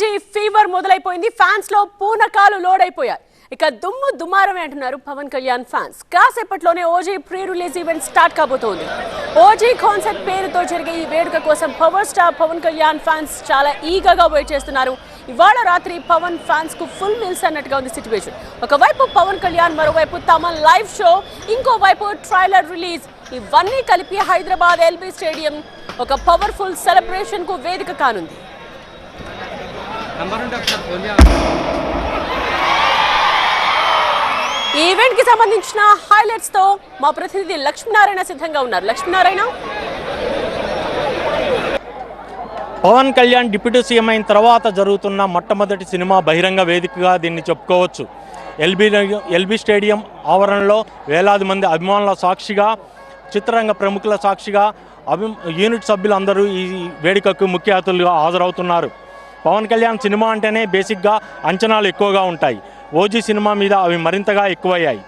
OG fever మొదలైపోయింది. ఫ్యాన్స్లో పూనకాలు లోడ్ అయిపోయారు ఇక దుమ్ము దుమారమే అంటున్నారు Pawan Kalyan fans. కాసేపట్లోనే OG pre release event start కాబోతోంది. ఓజీ కాన్సెప్ట్ పేరుతో జరిగే ఈ వేడుక కోసం power star Pawan Kalyan fans చాలా ఈగగా వెయిట్ చేస్తున్నారు. ఇవాళ రాత్రి పవన్ ఫ్యాన్స్కు ఫుల్ మీల్స్ అన్నట్టుగా ఉంది సిచ్యువేషన్. ఒకవైపు పవన్ కళ్యాణ్ మరోవైపు తమ లైవ్ షో ఇంకోవైపు ట్రైలర్ రిలీజ్. ఇవన్నీ కలిపి హైదరాబాద్ ఎల్బీ స్టేడియం ఒక పవర్ఫుల్ సెలబ్రేషన్కు వేదిక కానుంది. ఈవెంట్కి సంబంధించిన హైలైట్స్తో మా ప్రతినిధి లక్ష్మీనారాయణ సిద్ధంగా ఉన్నారు. లక్ష్మీనారాయణ? పవన్ కళ్యాణ్ డిప్యూటీ సీఎం అయిన తర్వాత జరుగుతున్న మొట్టమొదటి సినిమా బహిరంగ వేదికగా దీన్ని చెప్పుకోవచ్చు. ఎల్బీ ఎల్బీ స్టేడియం ఆవరణలో వేలాది మంది అభిమానుల సాక్షిగా చిత్రరంగ ప్రముఖుల సాక్షిగా అభి యూనిట్ సభ్యులందరూ ఈ వేడుకకు ముఖ్య అతిథులుగా హాజరవుతున్నారు. పవన్ కళ్యాణ్ సినిమా అంటేనే బేసిక్గా అంచనాలు ఎక్కువగా ఉంటాయి. ఓజీ సినిమా మీద అవి మరింతగా ఎక్కువయ్యాయి.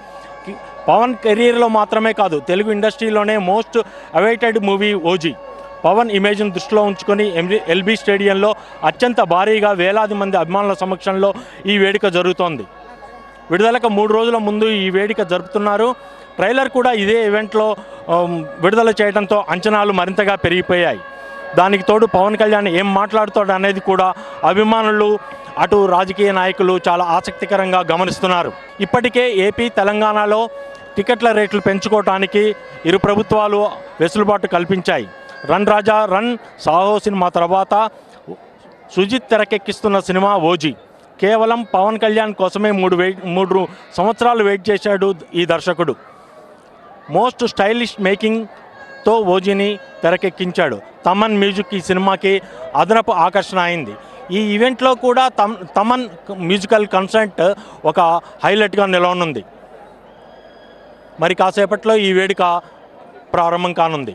పవన్ కెరీర్లో మాత్రమే కాదు Telugu ఇండస్ట్రీలోనే most awaited movie OG. Pawan ఇమేజ్ను దృష్టిలో ఉంచుకొని ఎంబీ- ఎల్బీ స్టేడియంలో అత్యంత భారీగా వేలాది మంది అభిమానుల సమక్షంలో ఈ వేడుక జరుగుతోంది. విడుదలకు మూడు రోజుల ముందు ఈ వేడుక జరుపుతున్నారు. ట్రైలర్ కూడా ఇదే ఈవెంట్లో విడుదల చేయడంతో అంచనాలు మరింతగా పెరిగిపోయాయి. దానికి తోడు పవన్ కళ్యాణ్ ఏం మాట్లాడుతాడు అనేది కూడా అభిమానులు అటు రాజకీయ నాయకులు చాలా ఆసక్తికరంగా గమనిస్తున్నారు. ఇప్పటికే ఏపీ తెలంగాణలో టికెట్ల రేట్లు పెంచుకోవటానికి ఇరు ప్రభుత్వాలు వెసులుబాటు కల్పించాయి. Run Raja run Saaho cinema తర్వాత సుజిత్ తెరకెక్కిస్తున్న సినిమా ఓజీ. కేవలం పవన్ కళ్యాణ్ కోసమే మూడు వెయిట్ మూడు సంవత్సరాలు వెయిట్ చేశాడు ఈ దర్శకుడు. మోస్ట్ స్టైలిష్ మేకింగ్ తో ఓజీని తెరకెక్కించాడు. తమన్ మ్యూజిక్ ఈ సినిమాకి అదనపు ఆకర్షణ అయింది. ఈ ఈవెంట్లో కూడా తమ్ తమన్ మ్యూజికల్ కన్సర్ట్ ఒక హైలైట్గా నిలవనుంది. మరి కాసేపట్లో ఈ వేడుక ప్రారంభం కానుంది.